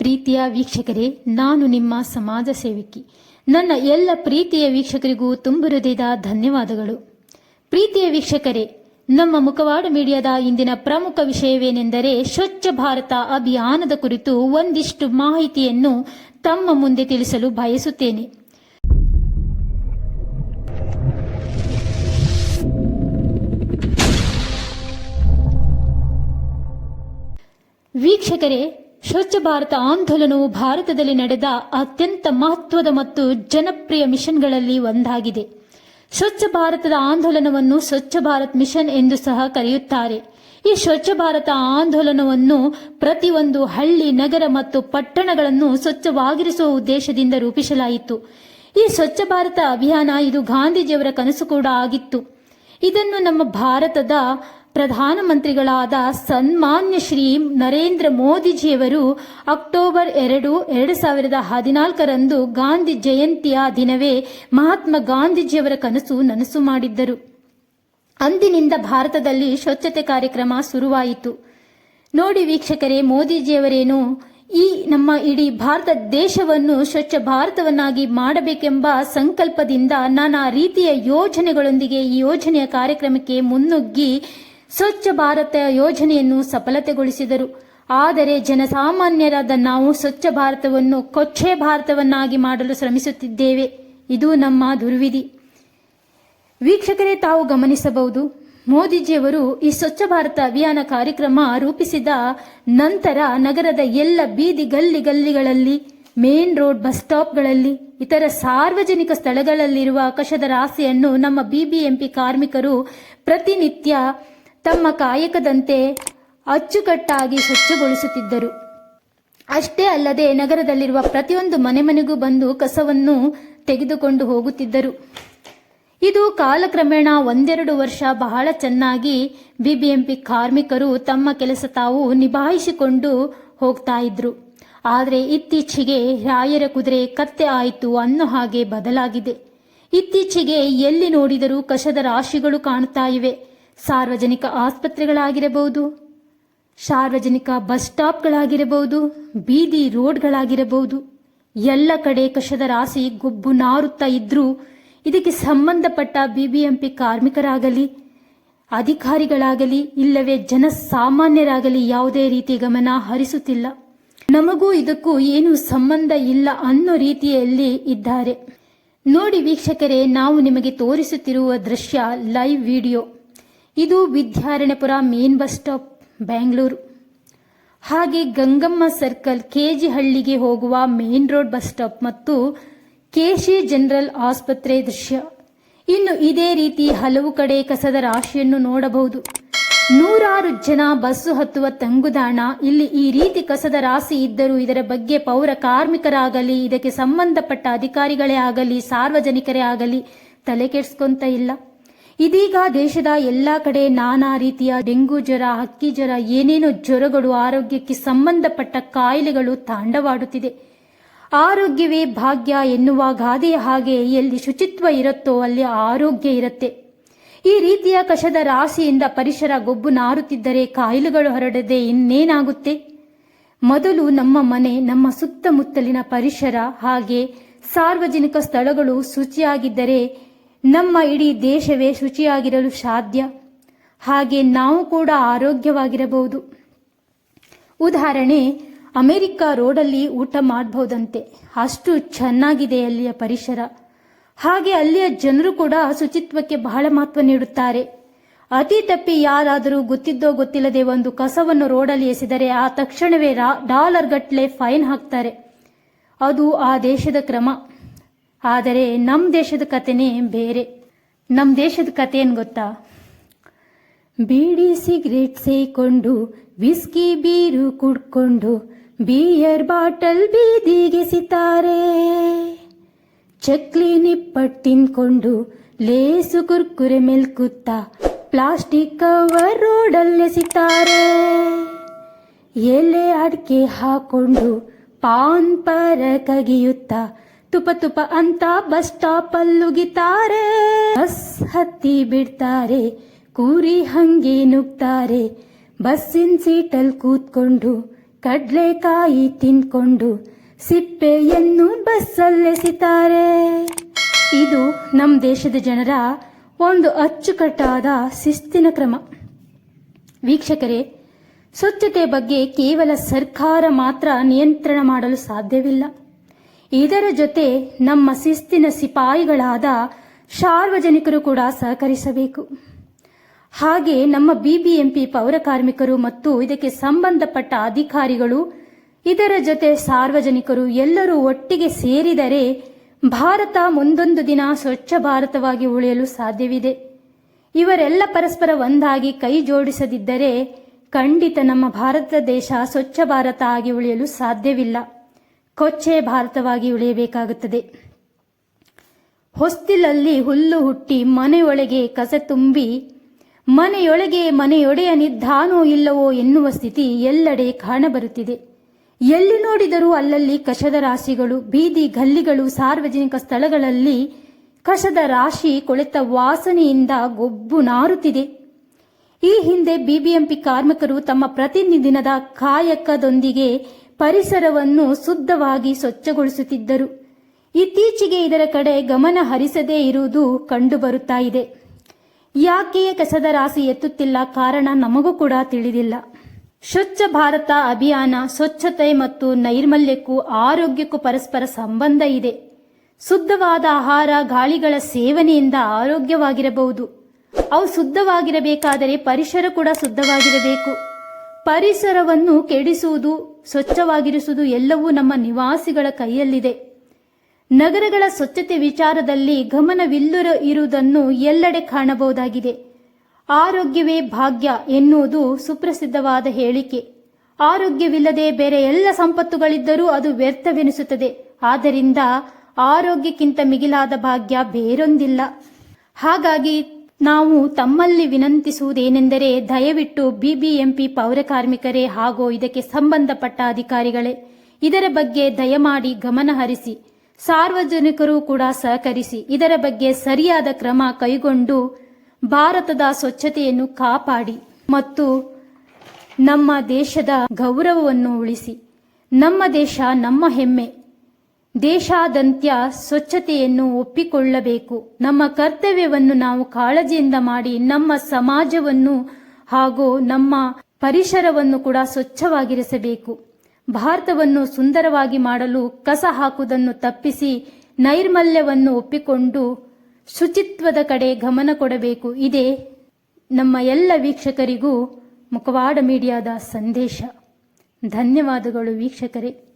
ಪ್ರೀತಿಯ ವೀಕ್ಷಕರೇ, ನಾನು ನಿಮ್ಮ ಸಮಾಜ ಸೇವಕಿ. ನನ್ನ ಎಲ್ಲ ಪ್ರೀತಿಯ ವೀಕ್ಷಕರಿಗೂ ತುಂಬ ಹೃದಯದ ಧನ್ಯವಾದಗಳು. ಪ್ರೀತಿಯ ವೀಕ್ಷಕರೇ, ನಮ್ಮ ಮುಖವಾಡ ಮೀಡಿಯಾದ ಇಂದಿನ ಪ್ರಮುಖ ವಿಷಯವೇನೆಂದರೆ ಸ್ವಚ್ಛ ಭಾರತ ಅಭಿಯಾನದ ಕುರಿತು ಒಂದಿಷ್ಟು ಮಾಹಿತಿಯನ್ನು ತಮ್ಮ ಮುಂದೆ ತಿಳಿಸಲು ಬಯಸುತ್ತೇನೆ. ವೀಕ್ಷಕರೇ ಸ್ವಚ್ಛ ಭಾರತ ಆಂದೋಲನವು ಭಾರತದಲ್ಲಿ ನಡೆದ ಅತ್ಯಂತ ಮಹತ್ವದ ಮತ್ತು ಜನಪ್ರಿಯ ಮಿಷನ್ಗಳಲ್ಲಿ ಒಂದಾಗಿದೆ. ಸ್ವಚ್ಛ ಭಾರತದ ಆಂದೋಲನವನ್ನು ಸ್ವಚ್ಛ ಭಾರತ್ ಮಿಷನ್ ಎಂದು ಸಹ ಕರೆಯುತ್ತಾರೆ. ಈ ಸ್ವಚ್ಛ ಭಾರತ ಆಂದೋಲನವನ್ನು ಪ್ರತಿಯೊಂದು ಹಳ್ಳಿ, ನಗರ ಮತ್ತು ಪಟ್ಟಣಗಳನ್ನು ಸ್ವಚ್ಛವಾಗಿರಿಸುವ ಉದ್ದೇಶದಿಂದ ರೂಪಿಸಲಾಯಿತು. ಈ ಸ್ವಚ್ಛ ಭಾರತ ಅಭಿಯಾನ ಇದು ಗಾಂಧೀಜಿಯವರ ಕನಸು ಕೂಡ ಆಗಿತ್ತು. ಇದನ್ನು ನಮ್ಮ ಭಾರತದ ಪ್ರಧಾನಮಂತ್ರಿಗಳಾದ ಸನ್ಮಾನ್ಯ ಶ್ರೀ ನರೇಂದ್ರ ಮೋದಿಜಿಯವರು ಅಕ್ಟೋಬರ್ ಎರಡು ಎರಡು ಸಾವಿರದ ಹದಿನಾಲ್ಕರಂದು ಗಾಂಧಿ ಜಯಂತಿಯ ದಿನವೇ ಮಹಾತ್ಮ ಗಾಂಧೀಜಿಯವರ ಕನಸು ನನಸು ಮಾಡಿದ್ದರು. ಅಂದಿನಿಂದ ಭಾರತದಲ್ಲಿ ಸ್ವಚ್ಛತೆ ಕಾರ್ಯಕ್ರಮ ಶುರುವಾಯಿತು. ನೋಡಿ ವೀಕ್ಷಕರೇ, ಮೋದಿಜಿಯವರೇನು ಈ ನಮ್ಮ ಇಡೀ ಭಾರತ ದೇಶವನ್ನು ಸ್ವಚ್ಛ ಭಾರತವನ್ನಾಗಿ ಮಾಡಬೇಕೆಂಬ ಸಂಕಲ್ಪದಿಂದ ನಾನಾ ರೀತಿಯ ಯೋಜನೆಗಳೊಂದಿಗೆ ಈ ಯೋಜನೆಯ ಕಾರ್ಯಕ್ರಮಕ್ಕೆ ಮುನ್ನುಗ್ಗಿ ಸ್ವಚ್ಛ ಭಾರತ ಯೋಜನೆಯನ್ನು ಸಫಲತೆಗೊಳಿಸಿದರು. ಆದರೆ ಜನಸಾಮಾನ್ಯರಾದ ನಾವು ಸ್ವಚ್ಛ ಭಾರತವನ್ನು ಕೊಚ್ಚೆ ಭಾರತವನ್ನಾಗಿ ಮಾಡಲು ಶ್ರಮಿಸುತ್ತಿದ್ದೇವೆ. ಇದು ನಮ್ಮ ದುರ್ವಿಧಿ. ವೀಕ್ಷಕರೇ, ತಾವು ಗಮನಿಸಬಹುದು, ಮೋದಿಜಿಯವರು ಈ ಸ್ವಚ್ಛ ಭಾರತ ಅಭಿಯಾನ ಕಾರ್ಯಕ್ರಮ ರೂಪಿಸಿದ ನಂತರ ನಗರದ ಎಲ್ಲ ಬೀದಿ ಗಲ್ಲಿ ಗಲ್ಲಿಗಳಲ್ಲಿ, ಮೇನ್ ರೋಡ್ ಬಸ್ ಸ್ಟಾಪ್ಗಳಲ್ಲಿ, ಇತರ ಸಾರ್ವಜನಿಕ ಸ್ಥಳಗಳಲ್ಲಿರುವ ಕಷದ ರಾಶಿಯನ್ನು ನಮ್ಮ ಬಿಬಿಎಂಪಿ ಕಾರ್ಮಿಕರು ಪ್ರತಿನಿತ್ಯ ತಮ್ಮ ಕಾಯಕದಂತೆ ಅಚ್ಚುಕಟ್ಟಾಗಿ ಸ್ವಚ್ಛಗೊಳಿಸುತ್ತಿದ್ದರು. ಅಷ್ಟೇ ಅಲ್ಲದೆ ನಗರದಲ್ಲಿರುವ ಪ್ರತಿಯೊಂದು ಮನೆ ಮನೆಗೂ ಬಂದು ಕಸವನ್ನು ತೆಗೆದುಕೊಂಡು ಹೋಗುತ್ತಿದ್ದರು. ಇದು ಕಾಲಕ್ರಮೇಣ ಒಂದೆರಡು ವರ್ಷ ಬಹಳ ಚೆನ್ನಾಗಿ ಬಿಬಿಎಂಪಿ ಕಾರ್ಮಿಕರು ತಮ್ಮ ಕೆಲಸ ತಾವು ನಿಭಾಯಿಸಿಕೊಂಡು ಹೋಗ್ತಾ ಇದ್ರು. ಆದರೆ ಇತ್ತೀಚೆಗೆ ರಾಯರ ಕುದುರೆ ಕತ್ತೆ ಆಯಿತು ಅನ್ನೋ ಹಾಗೆ ಬದಲಾಗಿದೆ. ಇತ್ತೀಚೆಗೆ ಎಲ್ಲಿ ನೋಡಿದರೂ ಕಸದ ರಾಶಿಗಳು ಕಾಣುತ್ತಾ ಇವೆ. ಸಾರ್ವಜನಿಕ ಆಸ್ಪತ್ರೆಗಳಾಗಿರಬಹುದು, ಸಾರ್ವಜನಿಕ ಬಸ್ ಸ್ಟಾಪ್ಗಳಾಗಿರಬಹುದು, ಬೀದಿ ರೋಡ್ಗಳಾಗಿರಬಹುದು. ಎಲ್ಲ ಕಡೆ ಕಷದ ರಾಶಿ ಗೊಬ್ಬು ನಾರುತ್ತಾ ಇದ್ರೂ ಇದಕ್ಕೆ ಸಂಬಂಧಪಟ್ಟ ಬಿಬಿಎಂಪಿ ಕಾರ್ಮಿಕರಾಗಲಿ, ಅಧಿಕಾರಿಗಳಾಗಲಿ, ಇಲ್ಲವೇ ಜನಸಾಮಾನ್ಯರಾಗಲಿ ಯಾವುದೇ ರೀತಿ ಗಮನ ಹರಿಸುತ್ತಿಲ್ಲ. ನಮಗೂ ಇದಕ್ಕೂ ಏನು ಸಂಬಂಧ ಇಲ್ಲ ಅನ್ನೋ ರೀತಿಯಲ್ಲಿ ಇದ್ದಾರೆ. ನೋಡಿ ವೀಕ್ಷಕರೇ, ನಾವು ನಿಮಗೆ ತೋರಿಸುತ್ತಿರುವ ದೃಶ್ಯ ಲೈವ್ ವಿಡಿಯೋ. ಇದು Vidyaranyapura main bus stop Bengaluru ಹಾಗೆ ಗಂಗಮ್ಮ ಸರ್ಕಲ್ ಕೆಜಿ ಹಳ್ಳಿಗೆ ಹೋಗುವ ಮೇನ್ ರೋಡ್ ಬಸ್ ಸ್ಟಾಪ್ ಮತ್ತು ಕೆಶಿ ಜನರಲ್ ಆಸ್ಪತ್ರೆ ದೃಶ್ಯ. ಇನ್ನು ಇದೇ ರೀತಿ ಹಲವು ಕಡೆ ಕಸದ ರಾಶಿಯನ್ನು ನೋಡಬಹುದು. ನೂರಾರು ಜನ ಬಸ್ಸು ಹತ್ತುವ ತಂಗುದಾಣ. ಇಲ್ಲಿ ಈ ರೀತಿ ಕಸದ ರಾಶಿ ಇದ್ದರೂ ಇದರ ಬಗ್ಗೆ ಪೌರ ಕಾರ್ಮಿಕರಾಗಲಿ, ಇದಕ್ಕೆ ಸಂಬಂಧಪಟ್ಟ ಅಧಿಕಾರಿಗಳೇ ಆಗಲಿ, ಸಾರ್ವಜನಿಕರೇ ಆಗಲಿ ತಲೆ ಕೆಡಿಸ್ಕೊಂತ ಇಲ್ಲ. ಇದೀಗ ದೇಶದ ಎಲ್ಲಾ ಕಡೆ ನಾನಾ ರೀತಿಯ ಡೆಂಗು ಜ್ವರ, ಹಕ್ಕಿ ಜ್ವರ, ಏನೇನೋ ಜ್ವರಗಳು ಆರೋಗ್ಯಕ್ಕೆ ಸಂಬಂಧಪಟ್ಟ ಕಾಯಿಲೆಗಳು ತಾಂಡವಾಡುತ್ತಿದೆ. ಆರೋಗ್ಯವೇ ಭಾಗ್ಯ ಎನ್ನುವ ಗಾದೆಯ ಹಾಗೆ ಎಲ್ಲಿ ಶುಚಿತ್ವ ಇರುತ್ತೋ ಅಲ್ಲಿ ಆರೋಗ್ಯ ಇರುತ್ತೆ. ಈ ರೀತಿಯ ಕಷದ ರಾಶಿಯಿಂದ ಪರಿಸರ ಗೊಬ್ಬು ನಾರುತ್ತಿದ್ದರೆ ಕಾಯಿಲೆಗಳು ಹರಡದೆ ಇನ್ನೇನಾಗುತ್ತೆ? ಮೊದಲು ನಮ್ಮ ಮನೆ, ನಮ್ಮ ಸುತ್ತಮುತ್ತಲಿನ ಪರಿಸರ ಹಾಗೆ ಸಾರ್ವಜನಿಕ ಸ್ಥಳಗಳು ಶುಚಿಯಾಗಿದ್ದರೆ ನಮ್ಮ ಇಡೀ ದೇಶವೇ ಶುಚಿಯಾಗಿರಲು ಸಾಧ್ಯ. ಹಾಗೆ ನಾವು ಕೂಡ ಆರೋಗ್ಯವಾಗಿರಬಹುದು. ಉದಾಹರಣೆ, ಅಮೆರಿಕ ರೋಡಲ್ಲಿ ಊಟ ಮಾಡಬಹುದಂತೆ ಅಷ್ಟು ಚೆನ್ನಾಗಿದೆ ಅಲ್ಲಿಯ ಪರಿಸರ. ಹಾಗೆ ಅಲ್ಲಿಯ ಜನರು ಕೂಡ ಶುಚಿತ್ವಕ್ಕೆ ಬಹಳ ಮಹತ್ವ ನೀಡುತ್ತಾರೆ. ಅತಿ ತಪ್ಪಿ ಯಾರಾದರೂ ಗೊತ್ತಿದ್ದೋ ಗೊತ್ತಿಲ್ಲದೆ ಒಂದು ಕಸವನ್ನು ರೋಡಲ್ಲಿ ಎಸೆದರೆ ಆ ತಕ್ಷಣವೇ ಡಾಲರ್ ಗಟ್ಟಲೆ ಫೈನ್ ಹಾಕ್ತಾರೆ. ಅದು ಆ ದೇಶದ ಕ್ರಮ. ಆದರೆ ನಮ್ಮ ದೇಶದ ಕಥೆನೇ ಬೇರೆ. ನಮ್ಮ ದೇಶದ ಕತೆ ಏನು ಗೊತ್ತಾ? ಬೀಡಿ ಸಿಗರೇಟ್ ಸೇಕೊಂಡು, ವಿಸ್ಕಿ ಬೀರು ಕುಡ್ಕೊಂಡು, ಬಿಯರ್ ಬಾಟಲ್ ಬೀದಿಗೆ ಸಿತಾರೆ. ಚಕ್ಲಿ ನಿಪ್ಪಟ್ಟು ತಿನ್ಕೊಂಡು, ಲೇಸು ಕುರ್ಕುರೆ ಮೆಲ್ಕುತ್ತಾ, ಪ್ಲಾಸ್ಟಿಕ್ ಕವರ್ ರೋಡಲ್ಲೆಸಿತಾರೆ ಎಲೆ ಅಡಿಕೆ ಹಾಕೊಂಡು, ಪಾನ್ ಪರ ಕಗಿಯುತ್ತಾ ತುಪ ತುಪ ಅಂತ ಬಸ್ ಸ್ಟಾಪ್ ಅಲ್ಲುಗಿತಾರೆ. ಬಸ್ ಹತ್ತಿ ಬಿಡ್ತಾರೆ, ಕೂರಿ ಹಂಗೆ ನುಗ್ತಾರೆ. ಬಸ್ಸಿನ ಸೀಟಲ್ ಕೂತ್ಕೊಂಡು ಕಡ್ಲೆಕಾಯಿ ತಿನ್ಕೊಂಡು, ಸಿಪ್ಪೆಯನ್ನು ಬಸ್ಸಲ್ಲೆಸಿತಾರೆ ಇದು ನಮ್ಮ ದೇಶದ ಜನರ ಒಂದು ಅಚ್ಚುಕಟ್ಟಾದ ಶಿಸ್ತಿನ ಕ್ರಮ. ವೀಕ್ಷಕರೇ, ಸ್ವಚ್ಛತೆ ಬಗ್ಗೆ ಕೇವಲ ಸರ್ಕಾರ ಮಾತ್ರ ನಿಯಂತ್ರಣ ಮಾಡಲು ಸಾಧ್ಯವಿಲ್ಲ. ಇದರ ಜೊತೆ ನಮ್ಮ ಶಿಸ್ತಿನ ಸಿಪಾಯಿಗಳಾದ ಸಾರ್ವಜನಿಕರು ಕೂಡ ಸಹಕರಿಸಬೇಕು. ಹಾಗೆ ನಮ್ಮ ಬಿಬಿಎಂಪಿ ಪೌರ ಕಾರ್ಮಿಕರು ಮತ್ತು ಇದಕ್ಕೆ ಸಂಬಂಧಪಟ್ಟ ಅಧಿಕಾರಿಗಳು, ಇದರ ಜೊತೆ ಸಾರ್ವಜನಿಕರು ಎಲ್ಲರೂ ಒಟ್ಟಿಗೆ ಸೇರಿದರೆ ಭಾರತ ಮುಂದೊಂದು ದಿನ ಸ್ವಚ್ಛ ಭಾರತವಾಗಿ ಉಳಿಯಲು ಸಾಧ್ಯವಿದೆ. ಇವರೆಲ್ಲ ಪರಸ್ಪರ ಒಂದಾಗಿ ಕೈ ಜೋಡಿಸದಿದ್ದರೆ ಖಂಡಿತ ನಮ್ಮ ಭಾರತ ದೇಶ ಸ್ವಚ್ಛ ಭಾರತ ಆಗಿ ಉಳಿಯಲು ಸಾಧ್ಯವಿಲ್ಲ. ಕೊಚ್ಚೆ ಭಾರತವಾಗಿ ಉಳಿಯಬೇಕಾಗುತ್ತದೆ. ಹೊಸ್ತಿಲಲ್ಲಿ ಹುಲ್ಲು ಹುಟ್ಟಿ ಮನೆಯೊಳಗೆ ಕಸ ತುಂಬಿ, ಮನೆಯೊಳಗೆ ಮನೆಯೊಡೆಯನಿದ್ದಾನೋ ಇಲ್ಲವೋ ಎನ್ನುವ ಸ್ಥಿತಿ ಎಲ್ಲೆಡೆ ಕಾಣಬರುತ್ತಿದೆ. ಎಲ್ಲಿ ನೋಡಿದರೂ ಅಲ್ಲಲ್ಲಿ ಕಸದ ರಾಶಿಗಳು, ಬೀದಿ ಗಲ್ಲಿಗಳು, ಸಾರ್ವಜನಿಕ ಸ್ಥಳಗಳಲ್ಲಿ ಕಸದ ರಾಶಿ ಕೊಳೆತ ವಾಸನೆಯಿಂದ ಗೊಬ್ಬು ನಾರುತ್ತಿದೆ. ಈ ಹಿಂದೆ ಬಿಬಿಎಂಪಿ ಕಾರ್ಮಿಕರು ತಮ್ಮ ಪ್ರತಿನಿಧಿನದ ಕಾಯಕದೊಂದಿಗೆ ಪರಿಸರವನ್ನು ಶುದ್ಧವಾಗಿ ಸ್ವಚ್ಛಗೊಳಿಸುತ್ತಿದ್ದರು. ಇತ್ತೀಚೆಗೆ ಇದರ ಕಡೆ ಗಮನ ಹರಿಸದೇ ಇರುವುದು ಕಂಡುಬರುತ್ತಾ ಇದೆ. ಯಾಕೆ ಕಸದ ರಾಶಿ ಎತ್ತುತ್ತಿಲ್ಲ ಕಾರಣ ನಮಗೂ ಕೂಡ ತಿಳಿದಿಲ್ಲ. ಸ್ವಚ್ಛ ಭಾರತ ಅಭಿಯಾನ ಸ್ವಚ್ಛತೆ ಮತ್ತು ನೈರ್ಮಲ್ಯಕ್ಕೂ ಆರೋಗ್ಯಕ್ಕೂ ಪರಸ್ಪರ ಸಂಬಂಧ ಇದೆ. ಶುದ್ಧವಾದ ಆಹಾರ, ಗಾಳಿಗಳ ಸೇವನೆಯಿಂದ ಆರೋಗ್ಯವಾಗಿರಬಹುದು. ಅವು ಶುದ್ಧವಾಗಿರಬೇಕಾದರೆ ಪರಿಸರ ಕೂಡ ಶುದ್ಧವಾಗಿರಬೇಕು. ಪರಿಸರವನ್ನು ಕೆಡಿಸುವುದು, ಸ್ವಚ್ಛವಾಗಿರಿಸುವುದು ಎಲ್ಲವೂ ನಮ್ಮ ನಿವಾಸಿಗಳ ಕೈಯಲ್ಲಿದೆ. ನಗರಗಳ ಸ್ವಚ್ಛತೆ ವಿಚಾರದಲ್ಲಿ ಗಮನವಿಲ್ಲರ ಇರುವುದನ್ನು ಎಲ್ಲೆಡೆ ಕಾಣಬಹುದಾಗಿದೆ. ಆರೋಗ್ಯವೇ ಭಾಗ್ಯ ಎನ್ನುವುದು ಸುಪ್ರಸಿದ್ಧವಾದ ಹೇಳಿಕೆ. ಆರೋಗ್ಯವಿಲ್ಲದೆ ಬೇರೆ ಎಲ್ಲ ಸಂಪತ್ತುಗಳಿದ್ದರೂ ಅದು ವ್ಯರ್ಥವೆನಿಸುತ್ತದೆ. ಆದ್ದರಿಂದ ಆರೋಗ್ಯಕ್ಕಿಂತ ಮಿಗಿಲಾದ ಭಾಗ್ಯ ಬೇರೊಂದಿಲ್ಲ. ಹಾಗಾಗಿ ನಾವು ತಮ್ಮಲ್ಲಿ ವಿನಂತಿಸುವುದೇನೆಂದರೆ ದಯವಿಟ್ಟು ಬಿಬಿಎಂಪಿ ಪೌರಕಾರ್ಮಿಕರೇ ಹಾಗೂ ಇದಕ್ಕೆ ಸಂಬಂಧಪಟ್ಟ ಅಧಿಕಾರಿಗಳೇ, ಇದರ ಬಗ್ಗೆ ದಯಮಾಡಿ ಗಮನಹರಿಸಿ ಸಾರ್ವಜನಿಕರು ಕೂಡ ಸಹಕರಿಸಿ, ಇದರ ಬಗ್ಗೆ ಸರಿಯಾದ ಕ್ರಮ ಕೈಗೊಂಡು ಭಾರತದ ಸ್ವಚ್ಛತೆಯನ್ನು ಕಾಪಾಡಿ ಮತ್ತು ನಮ್ಮ ದೇಶದ ಗೌರವವನ್ನು ಉಳಿಸಿ, ನಮ್ಮ ದೇಶ ನಮ್ಮ ಹೆಮ್ಮೆ. ದೇಶಾದ್ಯಂತ ಸ್ವಚ್ಛತೆಯನ್ನು ಒಪ್ಪಿಕೊಳ್ಳಬೇಕು. ನಮ್ಮ ಕರ್ತವ್ಯವನ್ನು ನಾವು ಕಾಳಜಿಯಿಂದ ಮಾಡಿ ನಮ್ಮ ಸಮಾಜವನ್ನು ಹಾಗೂ ನಮ್ಮ ಪರಿಸರವನ್ನು ಕೂಡ ಸ್ವಚ್ಛವಾಗಿರಿಸಬೇಕು. ಭಾರತವನ್ನು ಸುಂದರವಾಗಿ ಮಾಡಲು ಕಸ ಹಾಕುವುದನ್ನು ತಪ್ಪಿಸಿ ನೈರ್ಮಲ್ಯವನ್ನು ಒಪ್ಪಿಕೊಂಡು ಶುಚಿತ್ವದ ಕಡೆ ಗಮನ ಕೊಡಬೇಕು. ಇದೇ ನಮ್ಮ ಎಲ್ಲ ವೀಕ್ಷಕರಿಗೂ ಮುಖವಾಡ ಮೀಡಿಯಾದ ಸಂದೇಶ. ಧನ್ಯವಾದಗಳು ವೀಕ್ಷಕರೇ.